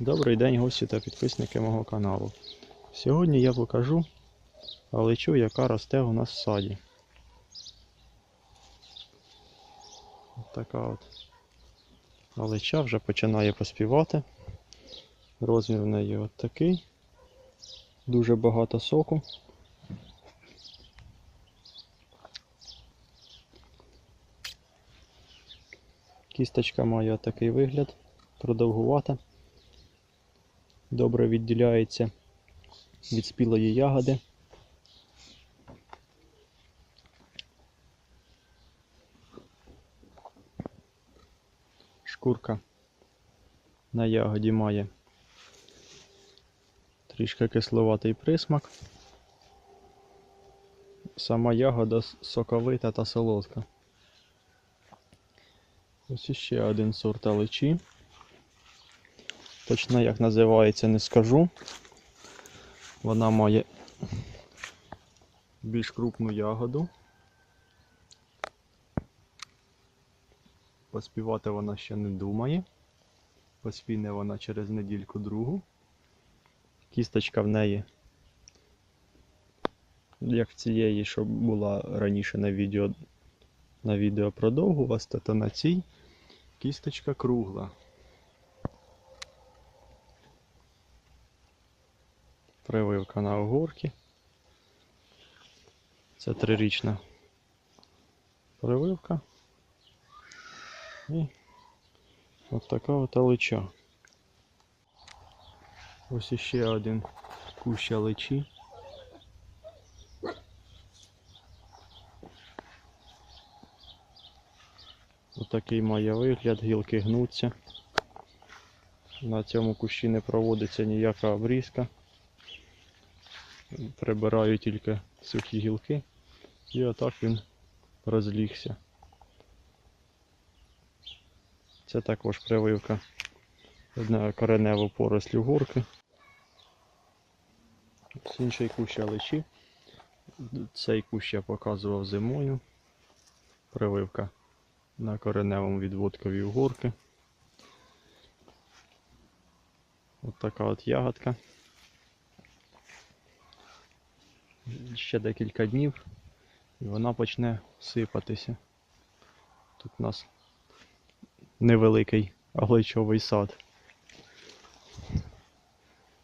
Добрий день, гості та підписники мого каналу. Сьогодні я покажу алечу, яка росте у нас в саді. От така от алеча вже починає поспівати. Розмір в неї от такий. Дуже багато соку. Кісточка має такий вигляд, продовгувата. Добре відділяється від спілої ягоди. Шкурка на ягоді має трішки кисловатий присмак. Сама ягода соковита та солодка. Ось іще один сорт алечі. Точно як називається, не скажу. Вона має більш крупну ягоду. Поспівати вона ще не думає. Поспіне вона через недільку другу. Кісточка в неї, як в цієї, що була раніше на відео, на відео про довгуваста, то на цій кісточка кругла. Прививка на огурки. Це трирічна прививка. І от така от алича. Ось іще один кущ аличі. Отакий має вигляд, гілки гнуться. На цьому кущі не проводиться ніяка обрізка. Прибираю тільки сухі гілки і отак він розлігся. Це також прививка на кореневу порослю горки. Ось інший кущ алечі. Цей кущ я показував зимою. Прививка на кореневому відводкові угорки. От така от ягодка. Ще декілька днів і вона почне сипатися. Тут у нас невеликий агличовий сад.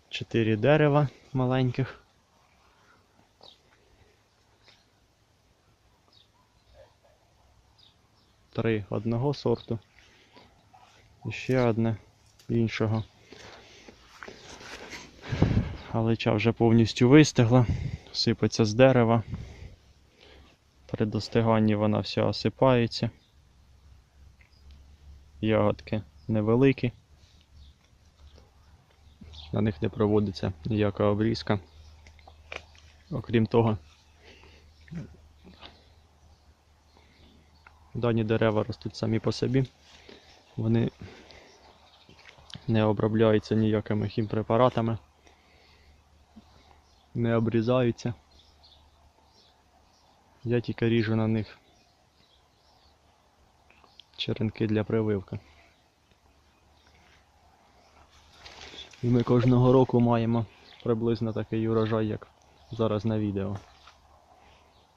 Чотири дерева маленьких. Три одного сорту. І ще одне іншого. Алича вже повністю вистигла, сипеться з дерева. При достиганні вона вся осипається. Ягодки невеликі. На них не проводиться ніяка обрізка. Окрім того, дані дерева ростуть самі по собі. Вони не обробляються ніякими хімпрепаратами, не обрізаються. Я тільки ріжу на них черенки для прививки. І ми кожного року маємо приблизно такий урожай, як зараз на відео.